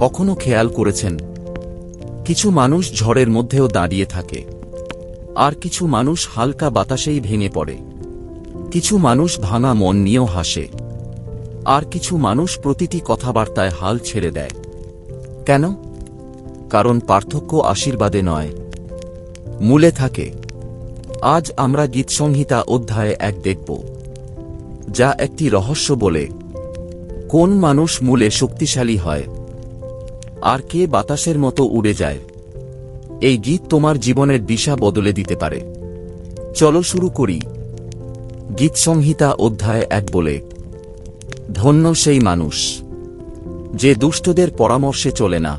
কখনো খেয়াল করেছেন? কিছু মানুষ ঝড়ের মধ্যেও দাঁড়িয়ে থাকে। আর কিছু মানুষ হালকা বাতাসেই ভেঙে পড়ে। কিছু মানুষ ভাঙা মন নিয়েও হাসে। আর কিছু মানুষ প্রতিটি কথাবার্তায় হাল ছেড়ে দেয়। কেন? কারণ পার্থক্য আশীর্বাদে নয়। মূলে থাকে, আজ আমরা গীতসংহিতা অধ্যায়ে এক দেখব, যা একটি রহস্য বলে, কোন মানুষ মূলে শক্তিশালী হয়? আর কে বাতাসের মতো উড়ে যায়। এই গীত তোমার জীবনের দিশা বদলে দিতে পারে। চলো শুরু করি। গীতসংহিতা অধ্যায় এক বলে, ধন্য সেই মানুষ, যে দুষ্টদের পরামর্শে চলে না,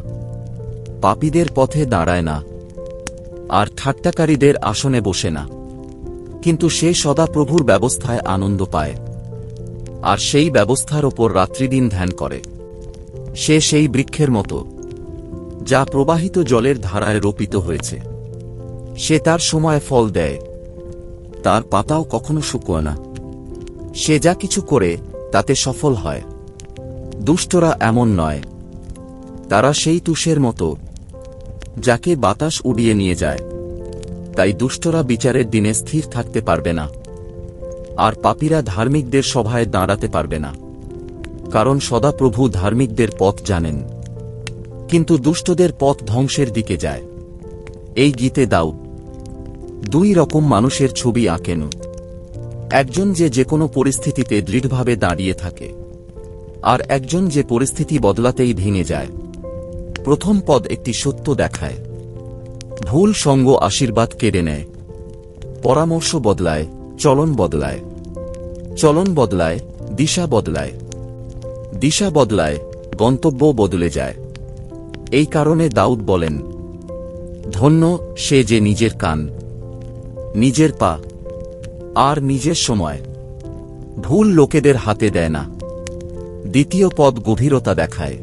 পাপীদের পথে দাঁড়ায় না, আর ঠাট্টাকারীদের আসনে বসে না। কিন্তু সে সদা প্রভুর ব্যবস্থায় আনন্দ পায়, আর সেই ব্যবস্থার ওপর রাত্রিদিন ধ্যান করে। সে সেই বৃক্ষের মতো, যা প্রবাহিত জলের ধারায় রোপিত হয়েছে। সে তার সময় ফল দেয়, তার পাতাও কখনো শুকোয় না। সে যা কিছু করে, তাতে সফল হয়। দুষ্টরা এমন নয়, তারা সেই তুষের মতো, যাকে বাতাস উড়িয়ে নিয়ে যায়। তাই দুষ্টরা বিচারের দিনে স্থির থাকতে পারবে না, আর পাপীরা ধার্মিকদের সভায় দাঁড়াতে পারবে না। কারণ সদাপ্রভু ধার্মিকদের পথ জানেন। কিন্তু দুষ্টদের পথ ধ্বংসের দিকে যায়। এই গীতে দাও দুই রকম মানুষের ছবি আঁকেন। একজন যে যে কোনো পরিস্থিতিতে দৃঢ়ভাবে দাঁড়িয়ে থাকে, আর একজন যে পরিস্থিতি বদলাতেই ভেঙে যায়। প্রথম পদ একটি সত্য দেখায়। ভুল সঙ্গ আশীর্বাদ কেড়ে নেয়। পরামর্শ বদলায়, চলন বদলায়। চলন বদলায়, দিশা বদলায়। দিশা বদলায় গন্তব্য বদলে যায়। এই কারণে দাউদ বলেন, ধন্য সে যে নিজের কান, নিজের পা, আর নিজের সময়, ভুল লোকেদের হাতে দেয় না। দ্বিতীয় পদ গভীরতা দেখায়।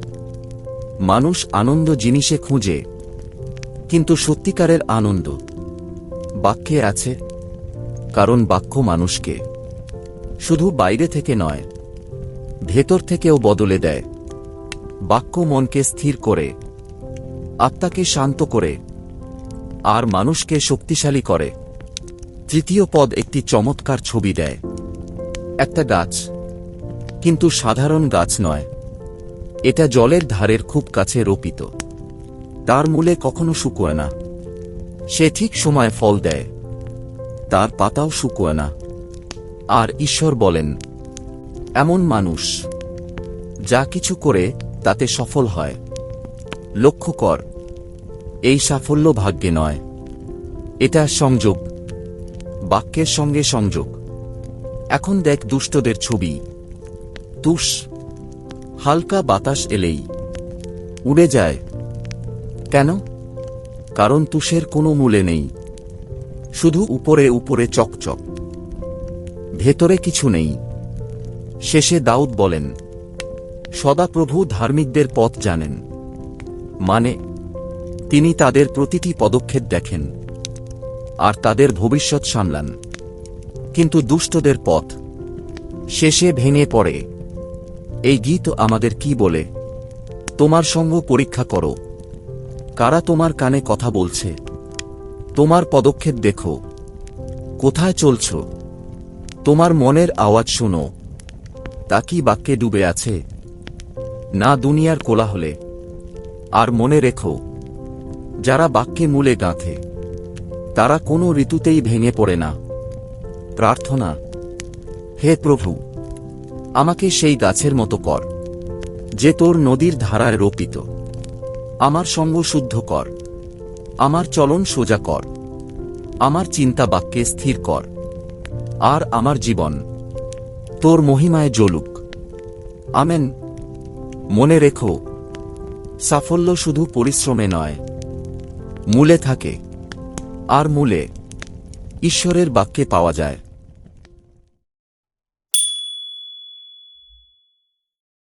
মানুষ আনন্দ জিনিসে খুঁজে, কিন্তু সত্যিকারের আনন্দ বাক্যে আছে, কারণ বাক্য মানুষকে, শুধু বাইরে থেকে নয় ভেতর থেকেও বদলে দেয়। বাক্য মনকে স্থির করে, আত্মাকে শান্ত করে, আর মানুষকে শক্তিশালী করে। তৃতীয় পদ একটি চমৎকার ছবি দেয়। একটা গাছ, কিন্তু সাধারণ গাছ নয়। এটা জলের ধারের খুব কাছে রোপিত। তার মূলে কখনো শুকোয় না। সে ঠিক সময় ফল দেয়। তার পাতাও শুকোয় না। আর ঈশ্বর বলেন এমন মানুষ, যা কিছু করে তাতে সফল হয়। লক্ষ্য কর, এই সাফল্য ভাগ্যে নয়। এটা সংযোগ, বাক্যের সঙ্গে সংযোগ। এখন দেখ দুষ্টদের ছবি। তুষ, হালকা বাতাস এলেই, উড়ে যায়। কেন? কারণ তুষের কোনো মূলে নেই। শুধু উপরে উপরে চকচক। ভেতরে কিছু নেই। শেষে দাউদ বলেন, সদাপ্রভু ধার্মিকদের পথ জানেন। মানে তিনি তাদের প্রতিটি পদক্ষেপ দেখেন, আর তাদের ভবিষ্যৎ সামলান। কিন্তু দুষ্টদের পথ শেষে ভেঙে পড়ে। এই গীত আমাদের কি বলে? তোমার সঙ্গ পরীক্ষা করো। কারা তোমার কানে কথা বলছে? তোমার পদক্ষেপ দেখো। কোথায় চলছ? তোমার মনের আওয়াজ শোনো। তা কি বাক্যে ডুবে আছে? না দুনিয়ার কোলাহলে। আর মনে রেখো, যারা বাক্যে মূলে গাঁথে, তারা কোনো ঋতুতেই ভেঙে পড়ে না। প্রার্থনা, হে প্রভু, আমাকে সেই গাছের মতো কর, যে তোর নদীর ধারায় রোপিত। আমার সঙ্গ শুদ্ধ কর, আমার চলন সোজা কর, আমার চিন্তা বাক্যে স্থির কর, আর আমার জীবন তোর মহিমায় জ্বলুক। আমেন। মনে রেখো, সাফল্য শুধু পরিশ্রমে নয়, মূলে থাকে, আর মূলে ঈশ্বরের বাক্যে পাওয়া যায়।